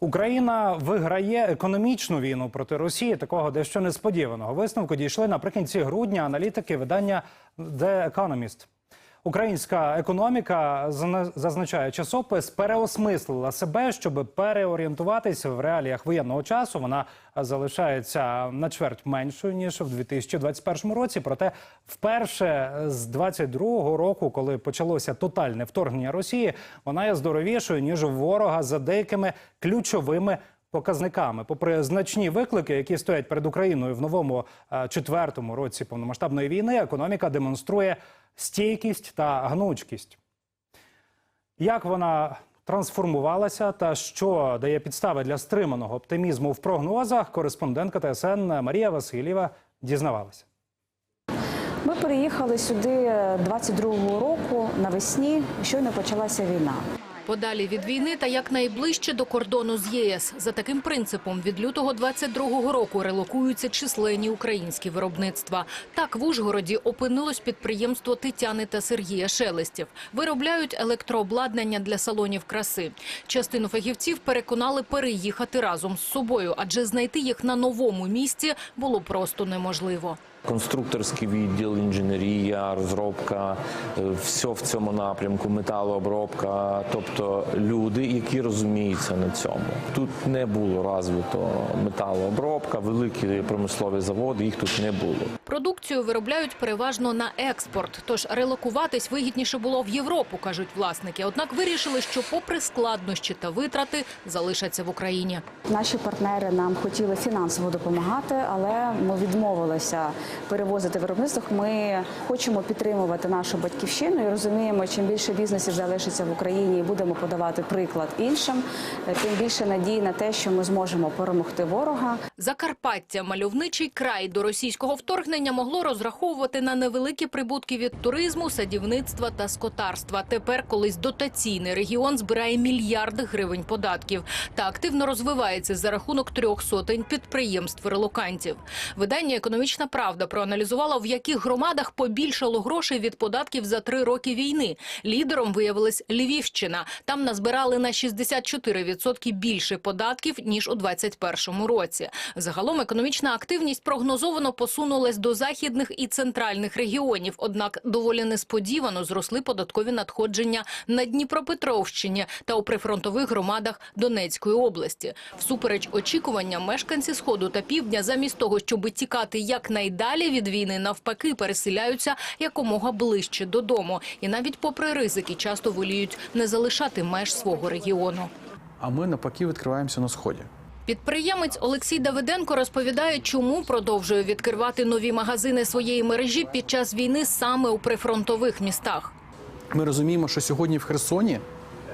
Україна виграє економічну війну проти Росії. Такого дещо несподіваного висновку дійшли наприкінці грудня аналітики видання The Economist. Українська економіка зна- зазначає часопис переосмислила себе, щоб переорієнтуватися в реаліях воєнного часу. Вона залишається на чверть меншою ніж в 2021 році. Проте, вперше з 22-го року, коли почалося тотальне вторгнення Росії, вона є здоровішою ніж у ворога за деякими ключовими. Показниками, попри значні виклики, які стоять перед Україною в новому е, четвертому році повномасштабної війни, економіка демонструє стійкість та гнучкість. Як вона трансформувалася та що дає підстави для стриманого оптимізму в прогнозах, кореспондентка ТСН Марія Васильєва дізнавалася. Ми переїхали сюди 22-го року навесні. Щойно почалася війна. Подалі від війни та якнайближче до кордону з ЄС. За таким принципом від лютого 22-го року релокуються численні українські виробництва. Так в Ужгороді опинилось підприємство Тетяни та Сергія Шелестів. Виробляють електрообладнання для салонів краси. Частину фахівців переконали переїхати разом з собою, адже знайти їх на новому місці було просто неможливо. Конструкторський відділ, розробка, е, все в цьому напрямку, металообробка, тобто люди, які розуміються на цьому. Тут не було розвито металообробка, великі промислові заводи, їх тут не було. Продукцію виробляють переважно на експорт, тож релокуватись вигідніше було в Європу, кажуть власники. Однак вирішили, що попри складнощі та витрати залишаться в Україні. Наші партнери нам хотіли фінансово допомагати, але ми відмовилися перевозити виробництво. Ми хочемо підтримувати нашу батьківщину і розуміємо, чим більше бізнесів залишиться в Україні і будемо подавати приклад іншим, тим більше надії на те, що ми зможемо перемогти ворога. Закарпаття, мальовничий край до російського вторгнення могло розраховувати на невеликі прибутки від туризму, садівництва та скотарства. Тепер колись дотаційний регіон збирає мільярди гривень податків та активно розвивається за рахунок трьох сотень підприємств релокантів. Видання Економічна правда проаналізувала, в яких громадах побільшало грошей від податків за три роки війни. Лідером виявилась Львівщина. Там назбирали на 64% більше податків ніж у 2021 році. Загалом економічна активність прогнозовано посунулась до західних і центральних регіонів. Однак доволі несподівано зросли податкові надходження на Дніпропетровщині та у прифронтових громадах Донецької області. Всупереч очікуванням, мешканці сходу та півдня, замість того, щоб тікати якнайдалі від війни, навпаки, переселяються якомога ближче додому. І навіть попри ризики, часто воліють не залишати меж свого регіону. А ми навпаки відкриваємося на сході. Підприємець Олексій Давиденко розповідає, чому продовжує відкривати нові магазини своєї мережі під час війни саме у прифронтових містах. Ми розуміємо, що сьогодні в Херсоні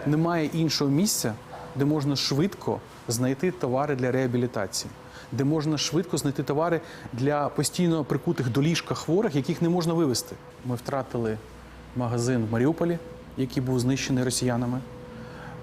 немає іншого місця, де можна швидко знайти товари для реабілітації, де можна швидко знайти товари для постійно прикутих до ліжка хворих, яких не можна вивезти. Ми втратили магазин в Маріуполі, який був знищений росіянами.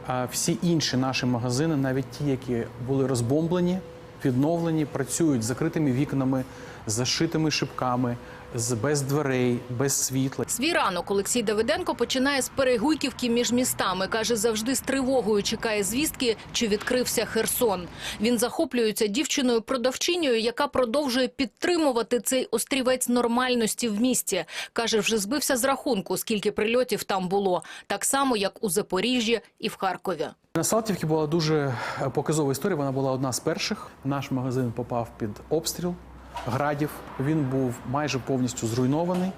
А всі інші наші магазини, навіть ті, які були розбомблені, відновлені, працюють з закритими вікнами, зашитими шибками, з без дверей, без світла. Свій ранок Олексій Давиденко починає з перегуйківки між містами. Каже, завжди з тривогою чекає звістки, чи відкрився Херсон. Він захоплюється дівчиною-продавчинею, яка продовжує підтримувати цей острівець нормальності в місті. Каже, вже збився з рахунку, скільки прильотів там було. Так само, як у Запоріжжі і в Харкові. На Салтівці була дуже е, показова історія. Вона була одна з перших. Наш магазин попав під обстріл градів. Він був майже повністю зруйнований.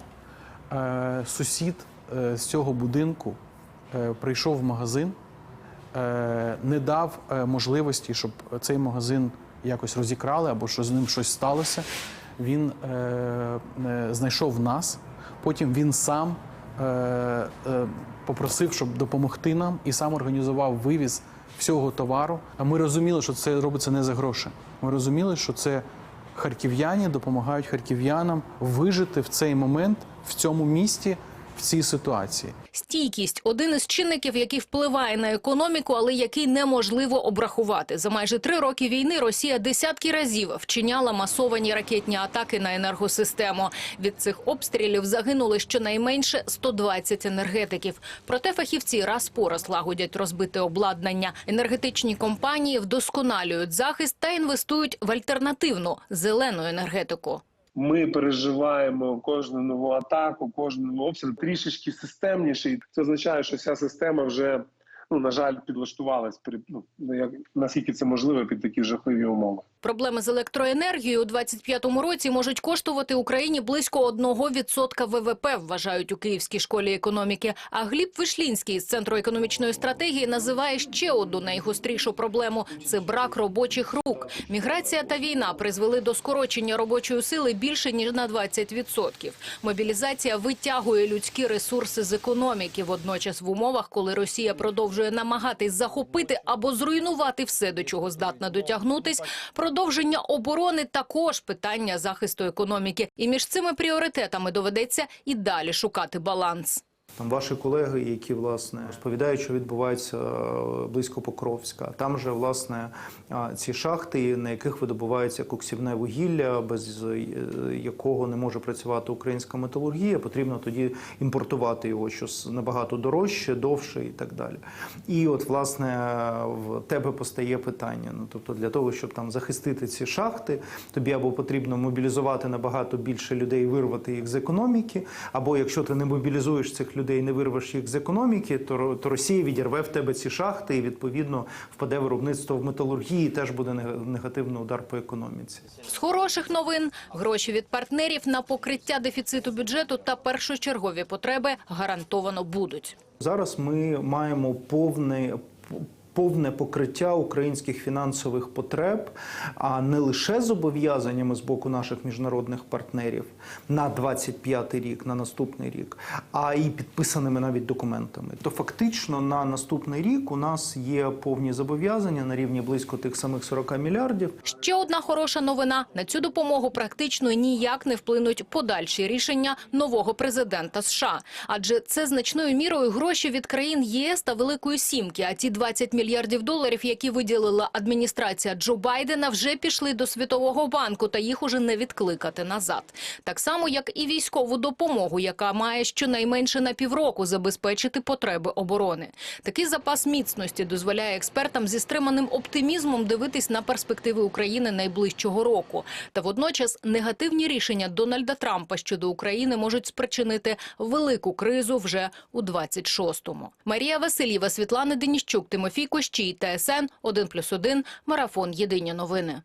Е, Сусід е, з цього будинку е, прийшов в магазин, не дав можливості, щоб цей магазин якось розікрали або що з ним щось сталося. Він знайшов нас. Потім він сам попросив, щоб допомогти нам, і сам організував вивіз всього товару. А ми розуміли, що це робиться не за гроші. Ми розуміли, що це харків'яні допомагають харків'янам вижити в цей момент в цьому місті в цій ситуації. Стійкість один із чинників, який впливає на економіку, але який неможливо обрахувати. За майже три роки війни Росія десятки разів вчиняла масовані ракетні атаки на енергосистему. Від цих обстрілів загинули щонайменше 120 енергетиків. Проте фахівці раз по раз лагодять розбите обладнання. Енергетичні компанії вдосконалюють захист та інвестують в альтернативну зелену енергетику. Ми переживаємо кожну нову атаку, кожен новий обстріл трішечки системніший. Це означає, що вся система вже ну на жаль підлаштувалась при ну як наскільки це можливо під такі жахливі умови. Проблеми з електроенергією у 25-му році можуть коштувати Україні близько 1% ВВП, вважають у Київській школі економіки. А Гліб Вишлінський з Центру економічної стратегії називає ще одну найгострішу проблему – це брак робочих рук. Міграція та війна призвели до скорочення робочої сили більше, ніж на 20%. Мобілізація витягує людські ресурси з економіки. Водночас в умовах, коли Росія продовжує намагатись захопити або зруйнувати все, до чого здатна дотягнутись, продовження оборони також питання захисту економіки. І між цими пріоритетами доведеться і далі шукати баланс. Там ваші колеги, які власне розповідають, що відбувається е, близько Покровська. Там же власне ці шахти, на яких видобувається коксівне вугілля, без е, якого не може працювати українська металургія. Потрібно тоді імпортувати його, що набагато дорожче, довше і так далі. І от власне в тебе постає питання. Ну тобто, для того, щоб там захистити ці шахти, тобі або потрібно мобілізувати набагато більше людей, вирвати їх з економіки, або якщо ти не мобілізуєш цих людей, не вирвеш їх з економіки, то, то Росія відірве в тебе ці шахти і відповідно впаде виробництво в металургії. і Теж буде негативний удар по економіці. З хороших новин гроші від партнерів на покриття дефіциту бюджету та першочергові потреби гарантовано будуть. Зараз ми маємо повне. Повне покриття українських фінансових потреб, а не лише зобов'язаннями з боку наших міжнародних партнерів на 25 рік, на наступний рік, а і підписаними навіть документами. То фактично на наступний рік у нас є повні зобов'язання на рівні близько тих самих 40 мільярдів. Ще одна хороша новина. На цю допомогу практично ніяк не вплинуть подальші рішення нового президента США. Адже це значною мірою гроші від країн ЄС та Великої Сімки. А ті 20 мільярдів доларів, які виділила адміністрація Джо Байдена, вже пішли до Світового банку, та їх уже не відкликати назад. Так само, як і військову допомогу, яка має щонайменше на півроку забезпечити потреби оборони. Такий запас міцності дозволяє експертам зі стриманим оптимізмом дивитись на перспективи України найближчого року. Та водночас негативні рішення Дональда Трампа щодо України можуть спричинити велику кризу вже у 26-му. Марія Васильєва, Світлана Деніщук, Тимофій Кощій, ТСН 1+,1, Марафон. Єдині новини.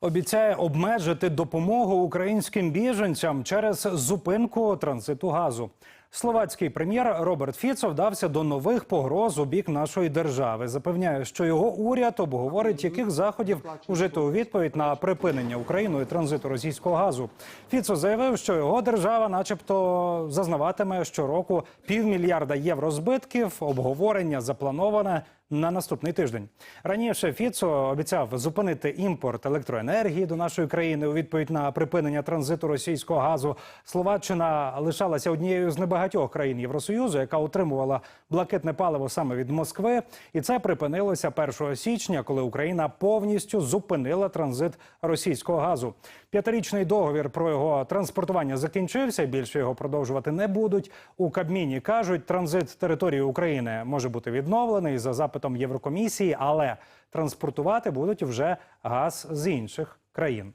Обіцяє обмежити допомогу українським біженцям через зупинку транзиту газу. Словацький прем'єр Роберт Фіцо вдався до нових погроз у бік нашої держави. Запевняє, що його уряд обговорить, яких заходів ужити у відповідь на припинення Україною транзиту російського газу. Фіцо заявив, що його держава, начебто, зазнаватиме щороку півмільярда євро збитків. Обговорення заплановане на наступний тиждень. Раніше Фіцо обіцяв зупинити імпорт електроенергії до нашої країни у відповідь на припинення транзиту російського газу. Словаччина лишалася однією з небагатьох країн Євросоюзу, яка отримувала блакитне паливо саме від Москви, і це припинилося 1 січня, коли Україна повністю зупинила транзит російського газу. П'ятирічний договір про його транспортування закінчився. Більше його продовжувати не будуть. У Кабміні кажуть, транзит території України може бути відновлений за запитом Єврокомісії, але транспортувати будуть вже газ з інших країн.